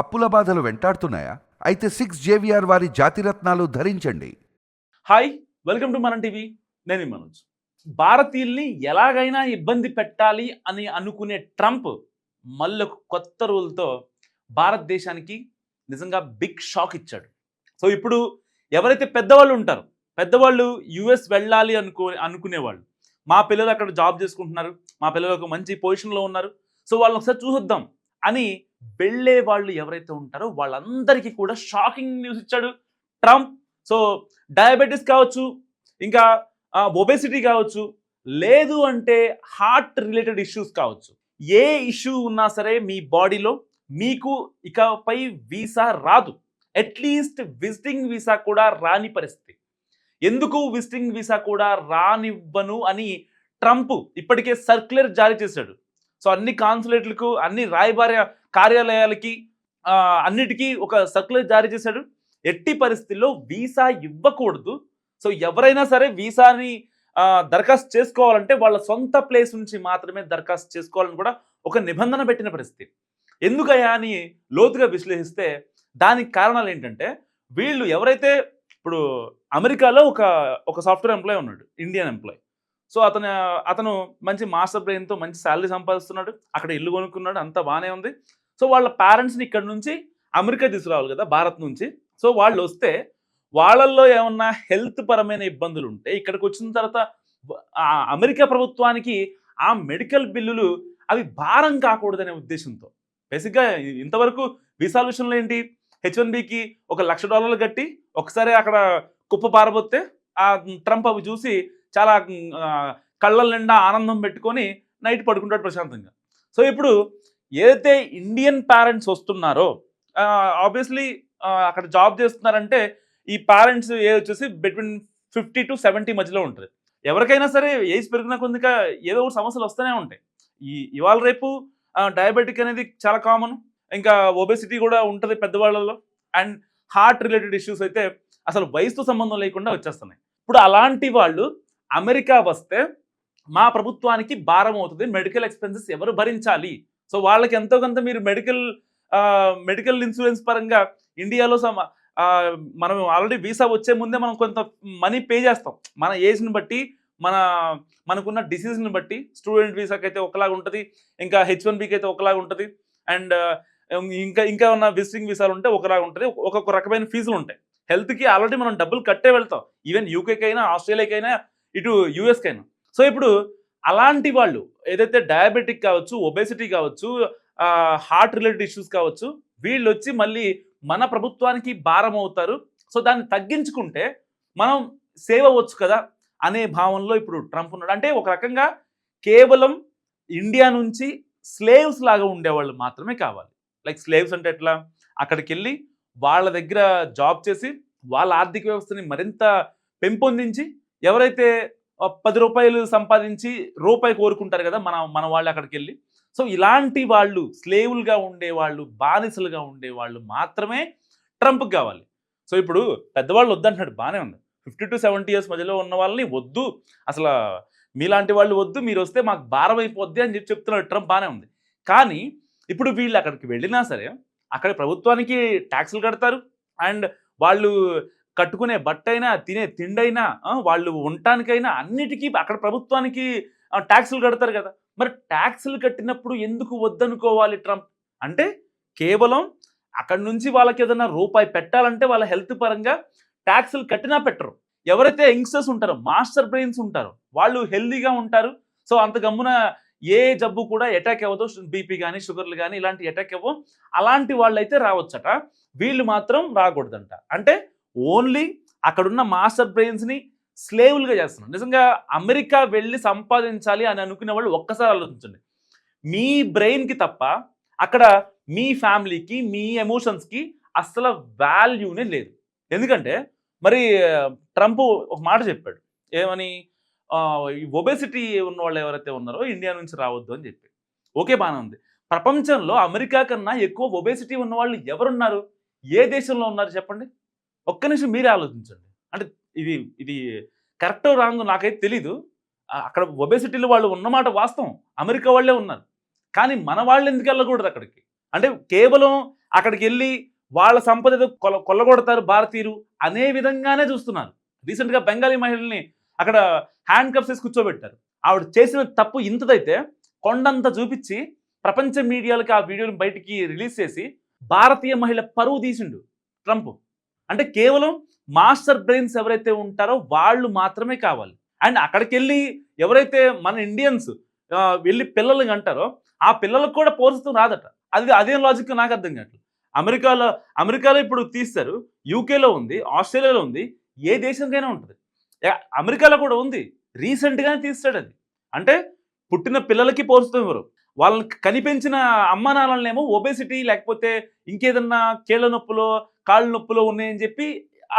అప్పుల బాధలు వెంటాడుతున్నాయా? అయితే సిక్స్ జేవిఆర్ వారి జాతిరత్నాలు ధరించండి. Hi welcome to Manam TV నేను మనోజ్. భారతీయుల్ని ఎలాగైనా ఇబ్బంది పెట్టాలి అని అనుకునే ట్రంప్ మళ్ళొక కొత్త రూల్తో భారతదేశానికి నిజంగా బిగ్ షాక్ ఇచ్చాడు. సో ఇప్పుడు ఎవరైతే పెద్దవాళ్ళు ఉంటారో పెద్దవాళ్ళు యుఎస్ వెళ్ళాలి అనుకో అనుకునేవాళ్ళు మా పిల్లలు అక్కడ జాబ్ చేసుకుంటున్నారు మా పిల్లలు ఒక మంచి పొజిషన్లో ఉన్నారు సో వాళ్ళని ఒకసారి చూసొద్దాం అని వెళ్ళే వాళ్ళు ఎవరైతే ఉంటారో వాళ్ళందరికీ కూడా షాకింగ్ న్యూస్ ఇచ్చాడు ట్రంప్. సో డయాబెటీస్ కావచ్చు ఇంకా ఒబేసిటీ కావచ్చు లేదు అంటే హార్ట్ రిలేటెడ్ ఇష్యూస్ కావచ్చు. ఏ ఇష్యూ ఉన్నా సరే మీ బాడీలో మీకు ఇకపై వీసా రాదు. అట్లీస్ట్ విజిటింగ్ వీసా కూడా రాని పరిస్థితి. ఎందుకు విజిటింగ్ వీసా కూడా రానివ్వను అని ట్రంప్ ఇప్పటికే సర్క్యులర్ జారీ చేశాడు. సో అన్ని కాన్సులేట్లకు అన్ని రాయబార కార్యాలయాలకి అన్నిటికీ ఒక సర్క్యులర్ జారీ చేశాడు. ఎట్టి పరిస్థితుల్లో వీసా ఇవ్వకూడదు. సో ఎవరైనా సరే వీసాని దరఖాస్తు చేసుకోవాలంటే వాళ్ళ సొంత ప్లేస్ నుంచి మాత్రమే దరఖాస్తు చేసుకోవాలని కూడా ఒక నిబంధన పెట్టిన పరిస్థితి. ఎందుకయ్యా అని లోతుగా విశ్లేషిస్తే దానికి కారణాలు ఏంటంటే వీళ్ళు ఎవరైతే ఇప్పుడు అమెరికాలో ఒక ఒక సాఫ్ట్వేర్ ఎంప్లాయ్ ఉన్నాడు ఇండియన్ ఎంప్లాయ్. సో అతను అతను మంచి మాస్టర్ బ్రెయిన్తో మంచి శాలరీ సంపాదిస్తున్నాడు. అక్కడ ఇల్లు కొనుక్కున్నాడు అంతా బాగానే ఉంది. సో వాళ్ళ పేరెంట్స్ని ఇక్కడ నుంచి అమెరికా తీసుకురావాలి కదా భారత్ నుంచి. సో వాళ్ళు వస్తే వాళ్ళల్లో ఏమన్నా హెల్త్ పరమైన ఇబ్బందులు ఉంటే ఇక్కడికి వచ్చిన తర్వాత అమెరికా ప్రభుత్వానికి ఆ మెడికల్ బిల్లులు అవి భారం కాకూడదనే ఉద్దేశంతో. బేసిక్గా ఇంతవరకు వీసా విషయంలో ఏంటి? హెచ్ వన్ బికి ఒక లక్ష డాలర్లు కట్టి ఒకసారి అక్కడ కుప్ప పారబోతే ఆ ట్రంప్ అవి చూసి చాలా కళ్ళ నిండా ఆనందం పెట్టుకొని నైట్ పడుకుంటాడు ప్రశాంతంగా. సో ఇప్పుడు ఏదైతే ఇండియన్ పేరెంట్స్ వస్తున్నారో ఆబ్వియస్లీ అక్కడ జాబ్ చేస్తున్నారంటే ఈ పేరెంట్స్ ఏ వచ్చేసి బిట్వీన్ ఫిఫ్టీ టు సెవెంటీ మధ్యలో ఉంటుంది ఎవరికైనా సరే ఏజ్ పెరిగిన కొద్దిగా ఏదో సమస్యలు వస్తూనే ఉంటాయి. ఈ ఇవాళ రేపు డయాబెటిక్ అనేది చాలా కామన్ ఇంకా ఒబేసిటీ కూడా ఉంటుంది పెద్దవాళ్ళలో అండ్ హార్ట్ రిలేటెడ్ ఇష్యూస్ అయితే అసలు వయసుతో సంబంధం లేకుండా వచ్చేస్తున్నాయి. ఇప్పుడు అలాంటి వాళ్ళు అమెరికా వస్తే మా ప్రభుత్వానికి భారం అవుతుంది మెడికల్ ఎక్స్పెన్సెస్ ఎవరు భరించాలి? సో వాళ్ళకి ఎంతో కొంత మీరు మెడికల్ మెడికల్ ఇన్సూరెన్స్ పరంగా ఇండియాలో మనం ఆల్రెడీ వీసా వచ్చే ముందే మనం కొంత మనీ పే చేస్తాం. మన ఏజ్ని బట్టి మన మనకున్న డిసీజ్ని బట్టి స్టూడెంట్ వీసాకి అయితే ఒకలాగా ఉంటుంది ఇంకా హెచ్ వన్ బీకి అయితే ఒకలాగా ఉంటుంది అండ్ ఇంకా ఇంకా ఉన్న విజిటింగ్ వీసాలు ఉంటే ఒకలాగా ఉంటుంది ఒక్కొక్క రకమైన ఫీజులు ఉంటాయి. హెల్త్కి ఆల్రెడీ మనం డబ్బులు కట్టే వెళ్తాం. ఈవెన్ యూకేకి అయినా ఆస్ట్రేలియాకి అయినా ఇటు యూఎస్కి అయినా సో ఇప్పుడు అలాంటి వాళ్ళు ఏదైతే డయాబెటిక్ కావచ్చు ఒబేసిటీ కావచ్చు హార్ట్ రిలేటెడ్ ఇష్యూస్ కావచ్చు వీళ్ళు వచ్చి మళ్ళీ మన ప్రభుత్వానికి భారం అవుతారు. సో దాన్ని తగ్గించుకుంటే మనం సేవ్ అవ్వచ్చు కదా అనే భావనలో ఇప్పుడు ట్రంప్ ఉన్నాడు. అంటే ఒక రకంగా కేవలం ఇండియా నుంచి స్లేవ్స్ లాగా ఉండేవాళ్ళు మాత్రమే కావాలి. లైక్ స్లేవ్స్ అంటే ఎట్లా? అక్కడికి వెళ్ళి వాళ్ళ దగ్గర జాబ్ చేసి వాళ్ళ ఆర్థిక వ్యవస్థని మరింత పెంపొందించి ఎవరైతే పది రూపాయలు సంపాదించి రూపాయి కోరుకుంటారు కదా మన మన వాళ్ళు అక్కడికి వెళ్ళి సో ఇలాంటి వాళ్ళు స్లేవులుగా ఉండేవాళ్ళు బానిసలుగా ఉండేవాళ్ళు మాత్రమే ట్రంప్కి కావాలి. సో ఇప్పుడు పెద్దవాళ్ళు వద్దంటున్నాడు బాగానే ఉంది. ఫిఫ్టీ టు సెవెంటీ ఇయర్స్ మధ్యలో ఉన్న వాళ్ళని వద్దు అసలు మీలాంటి వాళ్ళు వద్దు మీరు వస్తే మాకు భారం అయిపోద్ది అని చెప్పి చెప్తున్నాడు ట్రంప్ బాగానే ఉంది. కానీ ఇప్పుడు వీళ్ళు అక్కడికి వెళ్ళినా సరే అక్కడ ప్రభుత్వానికి ట్యాక్సులు కడతారు. అండ్ వాళ్ళు కట్టుకునే బట్టైనా తినే తిండైనా వాళ్ళు ఉండటానికైనా అన్నిటికీ అక్కడ ప్రభుత్వానికి ట్యాక్సులు కడతారు కదా. మరి ట్యాక్సులు కట్టినప్పుడు ఎందుకు వద్దనుకోవాలి ట్రంప్? అంటే కేవలం అక్కడ నుంచి వాళ్ళకి ఏదైనా రూపాయి పెట్టాలంటే వాళ్ళ హెల్త్ పరంగా ట్యాక్సులు కట్టినా పెట్టరు. ఎవరైతే యంగ్స్టర్స్ ఉంటారో మాస్టర్ బ్రెయిన్స్ ఉంటారో వాళ్ళు హెల్దీగా ఉంటారు. సో అంత గమ్మున ఏ జబ్బు కూడా అటాక్ అవ్వదు. బీపీ కానీ షుగర్లు కానీ ఇలాంటి అటాక్ అవ్వవు. అలాంటి వాళ్ళు అయితే రావచ్చట. వీళ్ళు మాత్రం రాకూడదంట. అంటే ఓన్లీ అక్కడున్న మాస్టర్ బ్రెయిన్స్ని స్లేవులుగా చేస్తున్నాం నిజంగా అమెరికా వెళ్ళి సంపాదించాలి అని అనుకునే వాళ్ళు ఒక్కసారి ఆలోచించండి. మీ బ్రెయిన్కి తప్ప అక్కడ మీ ఫ్యామిలీకి మీ ఎమోషన్స్కి అసలు వాల్యూనే లేదు. ఎందుకంటే మరి ట్రంప్ ఒక మాట చెప్పాడు. ఏమని? ఒబెసిటీ ఈ ఒబేసిటీ ఉన్న వాళ్ళు ఎవరైతే ఉన్నారో ఇండియా నుంచి రావద్దు అని చెప్పి. ఓకే బాగానే ఉంది. ప్రపంచంలో అమెరికా కన్నా ఎక్కువ ఒబేసిటీ ఉన్న వాళ్ళు ఎవరున్నారు? ఏ దేశంలో ఉన్నారు చెప్పండి? ఒక్క నిమిషం మీరే ఆలోచించండి. అంటే ఇది ఇది కరెక్ట్ రాంగ్ నాకైతే తెలీదు. అక్కడ ఒబేసిటీలో వాళ్ళు ఉన్నమాట వాస్తవం. అమెరికా వాళ్ళే ఉన్నారు. కానీ మన వాళ్ళు ఎందుకు వెళ్ళకూడదు అక్కడికి? అంటే కేవలం అక్కడికి వెళ్ళి వాళ్ళ సంపద కొల కొల్లగొడతారు భారతీయులు అనే విధంగానే చూస్తున్నారు. రీసెంట్గా బెంగాలీ మహిళల్ని అక్కడ హ్యాండ్ కప్స్ వేసి కూర్చోబెట్టారు. ఆవిడ చేసిన తప్పు ఇంతదైతే కొండంత చూపించి ప్రపంచ మీడియాలకి ఆ వీడియోని బయటికి రిలీజ్ చేసి భారతీయ మహిళ పరువు తీసిండు ట్రంప్. అంటే కేవలం మాస్టర్ బ్రెయిన్స్ ఎవరైతే ఉంటారో వాళ్ళు మాత్రమే కావాలి. అండ్ అక్కడికి వెళ్ళి ఎవరైతే మన ఇండియన్స్ వెళ్ళి పిల్లల్ని అంటారో ఆ పిల్లలకు కూడా పౌరసత్వం రాదట. అది అదేం లాజిక్ నాకు అర్థం కావట్లేదు. అమెరికాలో అమెరికాలో ఇప్పుడు తీస్తారు. యూకేలో ఉంది ఆస్ట్రేలియాలో ఉంది ఏ దేశంకైనా ఉంటుంది. అమెరికాలో కూడా ఉంది. రీసెంట్గానే తీస్తాడు అది అంటే పుట్టిన పిల్లలకి పౌరసత్వం ఇవ్వరు వాళ్ళని కనిపించిన అమ్మానాన్నలనేమో ఒబేసిటీ లేకపోతే ఇంకేదన్నా కీళ్ళ నొప్పులో కాళ్ళ నొప్పులో ఉన్నాయని చెప్పి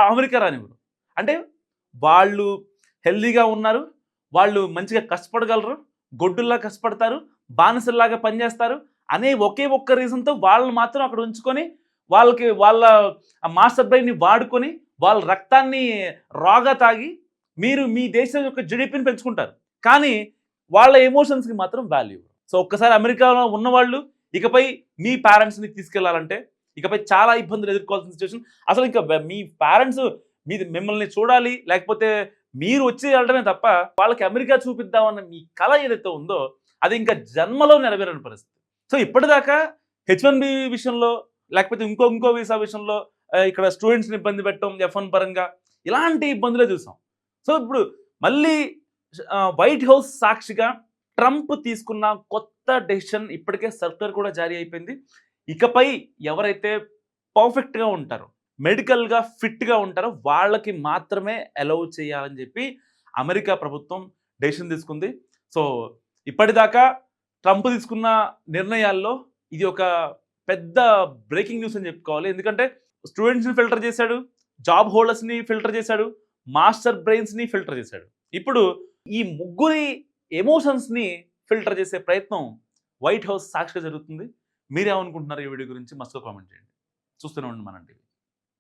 అమెరికా రానివ్వరు. అంటే వాళ్ళు హెల్దీగా ఉన్నారు వాళ్ళు మంచిగా కష్టపడగలరు గొడ్డుల్లా కష్టపడతారు బానిసల్లాగా పనిచేస్తారు అనే ఒకే ఒక్క రీజన్తో వాళ్ళని మాత్రం అక్కడ ఉంచుకొని వాళ్ళకి వాళ్ళ మాస్టర్ బ్రెయిన్ని వాడుకొని వాళ్ళ రక్తాన్ని రాగా తాగి మీరు మీ దేశం యొక్క జిడిపిని పెంచుకుంటారు. కానీ వాళ్ళ ఎమోషన్స్కి మాత్రం వాల్యూ సో ఒక్కసారి అమెరికాలో ఉన్నవాళ్ళు ఇకపై మీ పేరెంట్స్ని తీసుకెళ్ళాలంటే ఇకపై చాలా ఇబ్బందులు ఎదుర్కోవాల్సిన సిచ్యువేషన్ అసలు ఇంకా మీ పేరెంట్స్ మీ మిమ్మల్ని చూడాలి లేకపోతే మీరు వచ్చి వెళ్ళడమే తప్ప వాళ్ళకి అమెరికా చూపిద్దామన్న మీ కళ ఏదైతే ఉందో అది ఇంకా జన్మలో నెరవేరని పరిస్థితి. సో ఇప్పటిదాకా హెచ్ వన్ బి విషయంలో లేకపోతే ఇంకో ఇంకో వీసా విషయంలో ఇక్కడ స్టూడెంట్స్ని ఇబ్బంది పెట్టడం ఎఫ్ వన్ పరంగా ఇలాంటి ఇబ్బందులే చూసాం. సో ఇప్పుడు మళ్ళీ వైట్ హౌస్ సాక్షిగా ట్రంప్ తీసుకున్న కొత్త డెసిషన్ ఇప్పటికే సర్కులర్ కూడా జారీ అయిపోయింది. ఇకపై ఎవరైతే పర్ఫెక్ట్గా ఉంటారో మెడికల్గా ఫిట్గా ఉంటారో వాళ్ళకి మాత్రమే అలౌ చేయాలని చెప్పి అమెరికా ప్రభుత్వం డెసిషన్ తీసుకుంది. సో ఇప్పటిదాకా ట్రంప్ తీసుకున్న నిర్ణయాల్లో ఇది ఒక పెద్ద బ్రేకింగ్ న్యూస్ అని చెప్పుకోవాలి. ఎందుకంటే స్టూడెంట్స్ని ఫిల్టర్ చేశాడు జాబ్ హోల్డర్స్ని ఫిల్టర్ చేశాడు మాస్టర్ బ్రెయిన్స్ని ఫిల్టర్ చేశాడు. ఇప్పుడు ఈ ముగ్గురి ఎమోషన్స్ని ఫిల్టర్ చేసే ప్రయత్నం వైట్ హౌస్ సాక్షిగా జరుగుతుంది. మీరేమనుకుంటున్నారు ఈ వీడియో గురించి? మస్తు కామెంట్ చేయండి. చూస్తూనే ఉండండి మనంటివి